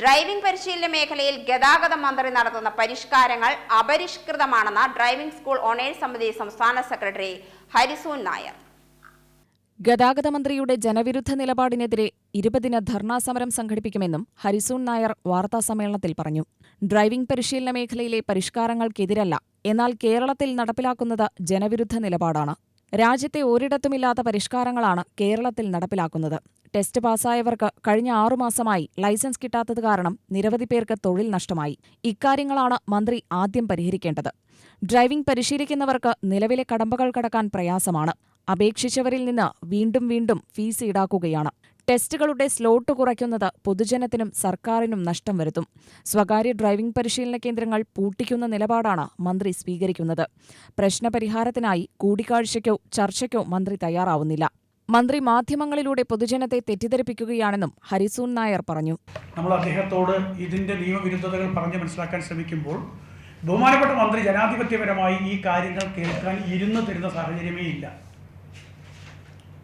Driving പരിശീലന മേഖലയിൽ ഗതാഗത മന്ത്രി നടത്തുന്ന പരിഷ്കാരങ്ങൾ അപരിഷ്കൃതമാണെന്ന് ഡ്രൈവിംഗ് സ്കൂൾ ഓണേഴ്സ് സമിതി സംസ്ഥാന സെക്രട്ടറി ഹരിസൂൻ നായർ. ഗതാഗത മന്ത്രിയുടെ ജനവിരുദ്ധ നിലപാടിനെതിരെ ഇരുപതിന് ധർണാ സമരം സംഘടിപ്പിക്കുമെന്നും ഹരിസൂൺ നായർ വാർത്താസമ്മേളനത്തിൽ പറഞ്ഞു. ഡ്രൈവിംഗ് പരിശീലന മേഖലയിലെ പരിഷ്കാരങ്ങൾക്കെതിരല്ല എന്നാൽ കേരളത്തിൽ നടപ്പിലാക്കുന്നത് ജനവിരുദ്ധ നിലപാടാണ്. രാജ്യത്തെ ഒരിടത്തുമില്ലാത്ത പരിഷ്കാരങ്ങളാണ് കേരളത്തിൽ നടപ്പിലാക്കുന്നത്. ടെസ്റ്റ് പാസ്സായവർക്ക് കഴിഞ്ഞ ആറുമാസമായി ലൈസൻസ് കിട്ടാത്തത് കാരണം നിരവധി പേർക്ക് തൊഴിൽ നഷ്ടമായി. ഇക്കാര്യങ്ങളാണ് മന്ത്രി ആദ്യം പരിഹരിക്കേണ്ടത്. ഡ്രൈവിംഗ് പരിശീലിക്കുന്നവർക്ക് നിലവിലെ കടമ്പകൾ കടക്കാൻ പ്രയാസമാണ്. അപേക്ഷിച്ചവരിൽ നിന്ന് വീണ്ടും വീണ്ടും ഫീസ് ഈടാക്കുകയാണ്. ടെസ്റ്റുകളുടെ സ്ലോട്ട് കുറയ്ക്കുന്നത് പൊതുജനത്തിനും സർക്കാരിനും നഷ്ടം വരുത്തും. സ്വകാര്യ ഡ്രൈവിംഗ് പരിശീലന കേന്ദ്രങ്ങൾ പൂട്ടിക്കുന്ന നിലപാടാണ് മന്ത്രി സ്വീകരിക്കുന്നത്. പ്രശ്നപരിഹാരത്തിനായി കൂടിക്കാഴ്ചയ്ക്കോ ചർച്ചയ്ക്കോ മന്ത്രി തയ്യാറാവുന്നില്ല. മന്ത്രി മാധ്യമങ്ങളിലൂടെ പൊതുജനത്തെ തെറ്റിദ്ധരിപ്പിക്കുകയാണെന്നും ഹരിസൂൻ നായർ പറഞ്ഞു. നമ്മൾ അദ്ദേഹത്തോട് ഇതിന്റെ നിയമവിരുദ്ധതകൾ പറഞ്ഞ് മനസ്സിലാക്കാൻ ശ്രമിക്കുമ്പോൾ ബഹുമാനപ്പെട്ട മന്ത്രി ജനാധിപത്യപരമായി ഈ കാര്യങ്ങൾ കേൾക്കാൻ ഇരുന്ന് തരുന്ന സാഹചര്യമേ ഇല്ല.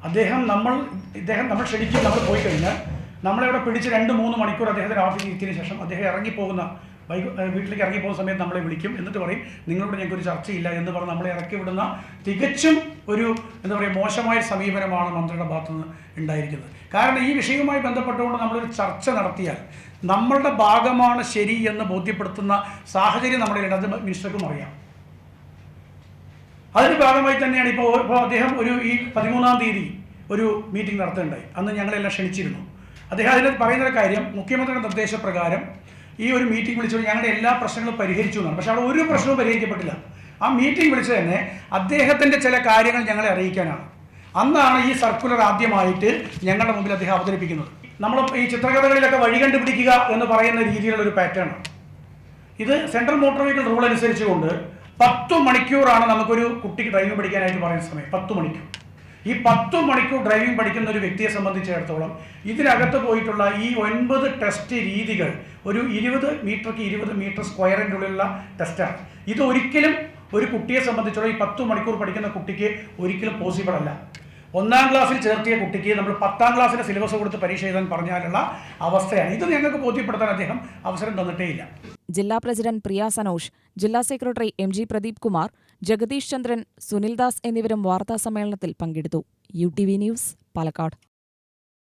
അദ്ദേഹം നമ്മൾ ഇദ്ദേഹം നമ്മൾ ക്ഷണിക്കും നമ്മൾ പോയി കഴിഞ്ഞാൽ നമ്മളെവിടെ പിടിച്ച് രണ്ട് മൂന്ന് മണിക്കൂർ അദ്ദേഹത്തിന്റെ ഓഫീസിൽ എത്തിയതിനു ശേഷം അദ്ദേഹം ഇറങ്ങിപ്പോകുന്ന വൈകു വീട്ടിലേക്ക് ഇറങ്ങിപ്പോകുന്ന സമയത്ത് നമ്മളെ വിളിക്കും. എന്നിട്ട് പറയും നിങ്ങളോട് ഞങ്ങൾക്ക് ഒരു ചർച്ചയില്ല എന്ന് പറഞ്ഞ് നമ്മളെ ഇറക്കി വിടുന്ന തികച്ചും ഒരു എന്താ പറയുക മോശമായ സമീപനമാണ് മന്ത്രിയുടെ ഭാഗത്തു നിന്ന് ഉണ്ടായിരിക്കുന്നത്. കാരണം ഈ വിഷയവുമായി ബന്ധപ്പെട്ടുകൊണ്ട് നമ്മളൊരു ചർച്ച നടത്തിയാൽ നമ്മളുടെ ഭാഗമാണ് ശരി എന്ന് ബോധ്യപ്പെടുത്തുന്ന സാഹചര്യം നമ്മുടെ ഇടത് മിനിസ്റ്റർക്കും അറിയാം. അതിന്റെ ഭാഗമായി തന്നെയാണ് ഇപ്പോൾ ഇപ്പോൾ അദ്ദേഹം ഒരു ഈ പതിമൂന്നാം തീയതി ഒരു മീറ്റിംഗ് നടത്തുകയുണ്ടായി അന്ന് ഞങ്ങളെല്ലാം ക്ഷണിച്ചിരുന്നു. അദ്ദേഹം അതിൽ പറയുന്ന കാര്യം മുഖ്യമന്ത്രിയുടെ നിർദ്ദേശപ്രകാരം ഈ ഒരു മീറ്റിംഗ് വിളിച്ചുകൊണ്ട് ഞങ്ങളുടെ എല്ലാ പ്രശ്നങ്ങളും പരിഹരിച്ചു എന്നാണ്. പക്ഷേ അവിടെ ഒരു പ്രശ്നവും പരിഹരിക്കപ്പെട്ടില്ല. ആ മീറ്റിംഗ് വിളിച്ചത് തന്നെ അദ്ദേഹത്തിന്റെ ചില കാര്യങ്ങൾ ഞങ്ങളെ അറിയിക്കാനാണ്. അന്നാണ് ഈ സർക്കുലർ ആദ്യമായിട്ട് ഞങ്ങളുടെ മുമ്പിൽ അദ്ദേഹം അവതരിപ്പിക്കുന്നത്. നമ്മൾ ഈ ചിത്രകഥകളിലൊക്കെ വഴി കണ്ടുപിടിക്കുക എന്ന് പറയുന്ന രീതിയിലുള്ള ഒരു പാറ്റേൺ ഇത് സെൻട്രൽ മോട്ടോർ വെഹിക്കിൾ റൂൾ അനുസരിച്ചുകൊണ്ട് പത്ത് മണിക്കൂറാണ് നമുക്കൊരു കുട്ടിക്ക് ഡ്രൈവിംഗ് പഠിക്കാനായിട്ട് പറയുന്ന സമയം. പത്ത് മണിക്കൂർ. ഈ പത്ത് മണിക്കൂർ ഡ്രൈവിംഗ് പഠിക്കുന്ന ഒരു വ്യക്തിയെ സംബന്ധിച്ചിടത്തോളം ഇതിനകത്ത് പോയിട്ടുള്ള ഈ ഒൻപത് ടെസ്റ്റ് രീതികൾ ഒരു ഇരുപത് മീറ്റർക്ക് ഇരുപത് മീറ്റർ സ്ക്വയറിന്റെ ഉള്ളിലുള്ള ടെസ്റ്റാണ് ഇത് ഒരിക്കലും ഒരു കുട്ടിയെ സംബന്ധിച്ചുള്ള ഈ പത്ത് മണിക്കൂർ പഠിക്കുന്ന കുട്ടിക്ക് ഒരിക്കലും പോസിബിൾ അല്ല. ഒന്നാം ക്ലാസ്സിൽ ചേർത്തിയ കുട്ടിക്ക് നമ്മൾ പത്താം ക്ലാസ്സിലെ സിലബസ് കൊടുത്ത് പരീക്ഷ എഴുതാൻ പറഞ്ഞാലുള്ള അവസ്ഥയാണ്. ഇത് ഞങ്ങൾക്ക് ബോധ്യപ്പെടുത്താൻ അദ്ദേഹം അവസരം തന്നിട്ടേയില്ല. ജില്ലാ പ്രസിഡന്റ് പ്രിയ സനോഷ് ജില്ലാ secretary M G Pradeep Kumar Jagadish Chandran Sunildas എന്നിവരും വാർത്താ സമ്മേളനത്തിൽ പങ്കെടുത്തു. U T V news Palakkad.